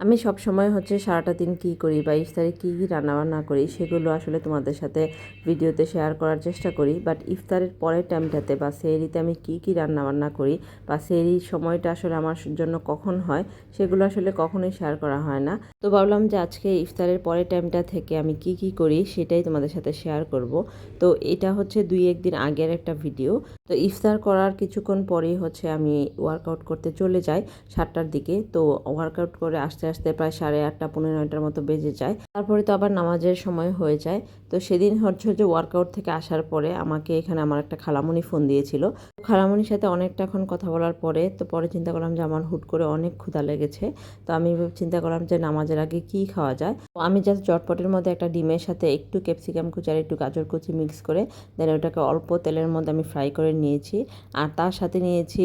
আমি সব সময় হচ্ছে সারাটা দিন কী করি বা ইফতারে কী কী রান্নাবান্না করি সেগুলো আসলে তোমাদের সাথে ভিডিওতে শেয়ার করার চেষ্টা করি। বাট ইফতারের পরের টাইমটাতে বা সেহরিতে আমি কী কী রান্নাবান্না করি বা সেহরির সময়টা আসলে আমার জন্য কখন হয় সেগুলো আসলে কখনোই শেয়ার করা হয় না। তো ভাবলাম যে আজকে ইফতারের পরের টাইমটা থেকে আমি কি কি করি সেটাই তোমাদের সাথে শেয়ার করব। তো এটা হচ্ছে দুই একদিন আগের একটা ভিডিও তো ইফতার করার কিছুক্ষণ পরেই হচ্ছে আমি ওয়ার্কআউট করতে চলে যাই সাতটার দিকে। তো ওয়ার্কআউট করে আস্তে আস্তে প্রায় সাড়ে আটটা, পনেরো নয়টার মতো বেজে যায়। তারপরে তো আবার নামাজের সময় হয়ে যায়। তো সেদিন হচ্ছে যে ওয়ার্কআউট থেকে আসার পরে আমাকে এখানে আমার একটা খালামণি ফোন দিয়েছিল। খালামণির সাথে অনেকটা এখন কথা বলার পরে, তো পরে চিন্তা করলাম যে আমার হুট করে অনেক ক্ষুধা লেগেছে। তো আমি চিন্তা করলাম যে নামাজের আগে কি খাওয়া যায়? তো আমি জাস্ট জটপটের মধ্যে একটা ডিমের সাথে একটু ক্যাপসিকাম কুচি আর একটু গাজর কুচি মিক্স করে দেন ওটাকে অল্প তেলের মধ্যে আমি ফ্রাই করে নিয়েছি। আর তার সাথে নিয়েছি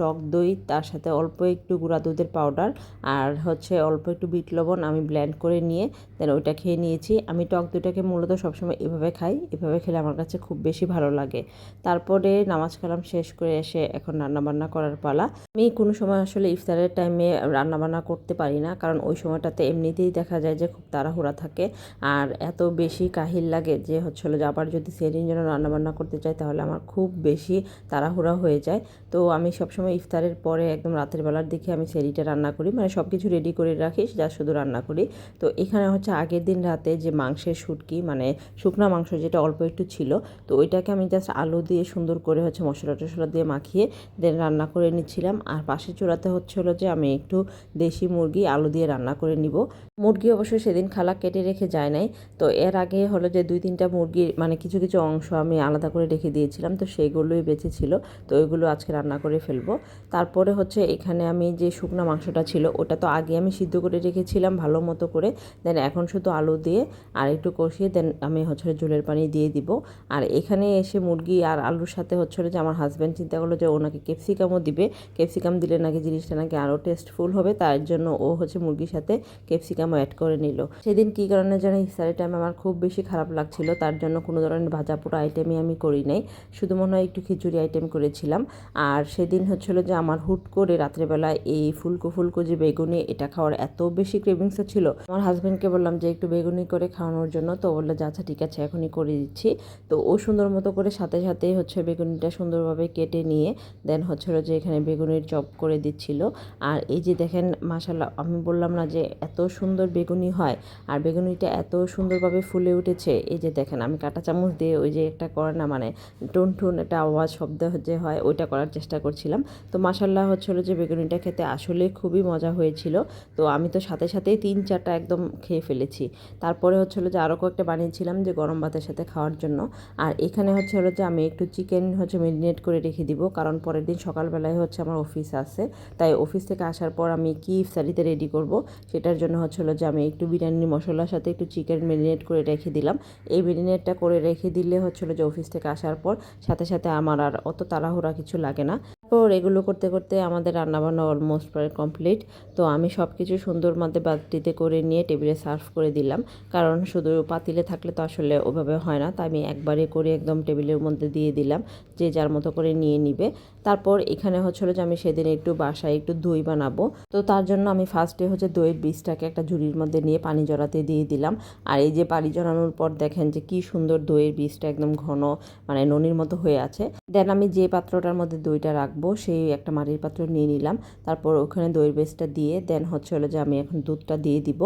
টক দই, তার সাথে অল্প একটু গুঁড়া দুধের পাউডার আর হচ্ছে অল্প একটু বিট লবণ আমি ব্ল্যান্ড করে নিয়ে দেন ওইটা খেয়ে নিয়েছি। আমি টক দইটাকে মূলত সবসময় এভাবে খাই, এভাবে খেলে আমার কাছে খুব বেশি ভালো লাগে। তারপরে নামাজ কালাম শেষ করে এসে এখন রান্নাবান্না করার পালা। আমি কোনো সময় আসলে ইফতারের টাইমে রান্নাবান্না করতে পারি না, কারণ ওই সময়টাতে এমনিতেই দেখা যায় যে খুব তাড়াহুড়া থাকে। আর এত বেশি কাহিল লাগে যে হচ্ছিল যে আবার যদি সেদিন জন্য রান্নাবান্না করতে চাই, তাহলে আমার খুব বেশি তাড়াহুড়া হয়ে যায়। তো আমি সবসময় ইফতারের পরে একদম রাতের বেলার দিকে আমি সেরিটা রান্না করি মানে সব কিছু রেডি করে রাখি, যা শুধু রান্না করি। তো এখানে হচ্ছে আগের দিন রাতে যে মাংসের শুটকি মানে শুকনো মাংস যেটা অল্প একটু ছিল, তো ওইটাকে আমি জাস্ট আলু দিয়ে সুন্দর করে হচ্ছে মশলা দিয়ে মাখিয়ে দেন, রান্না করে নিচ্ছিলাম। আর পাশের চূড়াতে হচ্ছে হলো যে, আমি একটু দেশি মুরগি, আলু দিয়ে রান্না করে নিব। মুরগি অবশ্যই সেদিন খালা কেটে রেখে যায় নাই। তো এর আগে হলো যে, দুই তিনটা মুরগির মানে কিছু কিছু অংশ আমি আলাদা করে রেখে দিয়েছিলাম। তো সেইগুলোই বেঁচে ছিল। তো ওইগুলো আজকে রান্না করে ফেলব। তারপরে হচ্ছে এখানে আমি যে শুকনো মাংসটা ছিল, ওটা তো আগে আমি সিদ্ধ করে রেখেছিলাম ভালো মতো করে। দেন এখন শুধু আলু দিয়ে আর একটু কষিয়ে দেন, আমি হচ্ছে জলের পানি দিয়ে দিব। আর এখানে এসে মুরগি আর আলুর সাথে হচ্ছে যে, আমার হাজব্যান্ড চিন্তা করল যে ওনাকে ক্যাপসিকামও দিবে। ক্যাপসিকাম দিলে নাকি জিনিসটা নাকি আরও টেস্টফুল হবে, তার জন্য ও হচ্ছে মুরগির সাথে ক্যাপসিকামও অ্যাড করে নিল। সেদিন কী কারণে যেন ইফতারের টাইম আমার খুব বেশি খারাপ লাগছিল, তার জন্য কোনো ধরনের ভাজা পোড়া আইটেমই আমি করি নাই। শুধু মনে হয় একটু খিচুড়ি আইটেম করেছিলাম। আর সেদিন হচ্ছিল যে আমার হুট করে রাত্রেবেলা এই ফুলকো ফুলকো যে বেগুনি, এটা খাওয়ার এত বেশি ক্রেভিংস ছিল। আমার হাজব্যান্ডকে বললাম যে একটু বেগুনি করে খাওয়ানোর জন্য, তো বলল যে আচ্ছা ঠিক আছে, এখনই করে দিচ্ছি। তো ও সুন্দর মতো করে সাথে সাথে হচ্ছে বেগুনিটা সুন্দরভাবে কেটে নিয়ে দেন হচ্ছিল যে এখানে বেগুনির চপ করে দিচ্ছিল। আর এই যে দেখেন মাসাল্লাহ আমি বললাম না যে এত সুন্দর বেগুনি হয় আর বেগুনিটা এত সুন্দরভাবে ফুলে উঠেছে। এই যে দেখেন, আমি কাঁটা চামচ দিয়ে ওই যে একটা করে না মানে টুন টুন একটা আওয়াজ শব্দ যে হয়, ওইটা করার চেষ্টা করছিলাম। তো মাসাল্লাহ হচ্ছিল যে বেগুনিটা খেতে আসলে খুবই মজা হয়েছিল। তো আমি তো সাথে সাথেই তিন চারটা একদম খেয়ে ফেলেছি। তারপরে হচ্ছিল যে আরও কয়েকটা বানিয়েছিলাম যে গরম ভাতের সাথে খাওয়ার জন্য। আর এখানে হচ্ছে যে আমি একটু চিকেন হচ্ছে মেরিনেট করে রেখে দিব, কারণ পরের দিন সকালবেলায় হচ্ছে আমার অফিস আছে। তাই অফিস থেকে আসার পর আমি কি ইফতারিতে রেডি করব, সেটার জন্য হচ্ছিল যে আমি একটু বিরিয়ানি মশলার সাথে একটু চিকেন ম্যারিনেট করে রেখে দিলাম। এই ম্যারিনেটটা করে রেখে দিলে হচ্ছিল যে অফিস থেকে আসার পর সাথে সাথে আমার আর অত তাড়াহুড়া কিছু লাগে না। তারপর এগুলো করতে করতে আমাদের রান্নাবান্না অলমোস্ট প্রায় কমপ্লিট তো আমি সব কিছু সুন্দর মধ্যে বাটিতে করে নিয়ে টেবিলে সার্ভ করে দিলাম। কারণ শুধু পাতিলে থাকলে তো আসলে ওভাবে হয় না। তাই আমি একবারে করে একদম টেবিলের মধ্যে দিয়ে দিলাম। যে যার মতো করে নিয়ে নিবে। তারপর এখানে হচ্ছিল যে আমি সেদিন একটু বাসায় একটু দই বানাবো। তো তার জন্য আমি ফার্স্টে হচ্ছে দইয়ের বীজটাকে একটা ঝুড়ির মধ্যে নিয়ে পানি জড়াতে দিয়ে দিলাম। আর এই যে পানি জড়ানোর পর দেখেন যে কি সুন্দর দইয়ের বীজটা একদম ঘন মানে ননির মতো হয়ে আছে। দেন আমি যে পাত্রটার মধ্যে দইটা রাখব সেই একটা মাটির পাত্র নিয়ে নিলাম। তারপর ওখানে দইয়ের বেসটা দিয়ে দেন হচ্ছে হলো যে আমি এখন দুধটা দিয়ে দিব।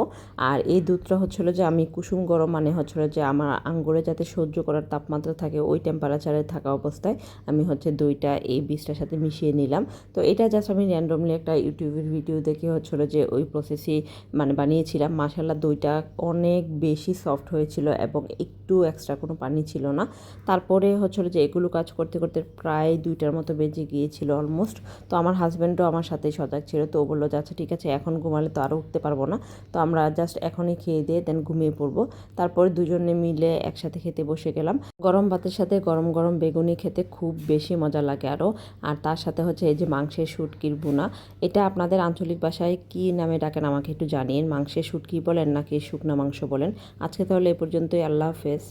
আর এই দুধটা হচ্ছে হলো যে আমি কুসুম গরম মানে হচ্ছে হলো যে আমার আঙ্গুরে যাতে সহ্য করার তাপমাত্রা থাকে, ওই টেম্পারেচারে থাকা অবস্থায় আমি হচ্ছে দইটা এই বীজটার সাথে মিশিয়ে নিলাম। তো এটা জাস্ট আমি র্যান্ডমলি একটা ইউটিউবের ভিডিও দেখে হচ্ছিল যে ওই প্রসেসই মানে বানিয়েছিলাম। মাসাল্লাহ দইটা অনেক বেশি সফট হয়েছিল এবং একটু এক্সট্রা কোনো পানি ছিল না। তারপরে হচ্ছিল যে এগুলো কাজ করতে করতে প্রায় দুইটার মতো বেজে গিয়েছিল। অলমোস্ট তো আমার হাজব্যান্ডও আমার সাথেই সজাগ ছিল। তো ও বলল, যে আচ্ছা ঠিক আছে, এখন ঘুমালে তো আরও উঠতে পারব না। তো আমরা জাস্ট এখনই খেয়ে দিয়ে দেন ঘুমিয়ে পড়ব। তারপরে দুজনে মিলে একসাথে খেতে বসে গেলাম। গরম ভাতের সাথে গরম গরম বেগুনি খেতে খুব বেশি মজা লাগে আরও আর তার সাথে হচ্ছে এই যে মাংসের শুটকির বুনা এটা আপনাদের আঞ্চলিক ভাষায় কি নামে ডাকেন আমাকে একটু জানিয়ে। মাংসের শুটকি বলেন নাকি শুকনা মাংস বলেন? আজকে তাহলে এ পর্যন্তই। আল্লাহ হাফেজ।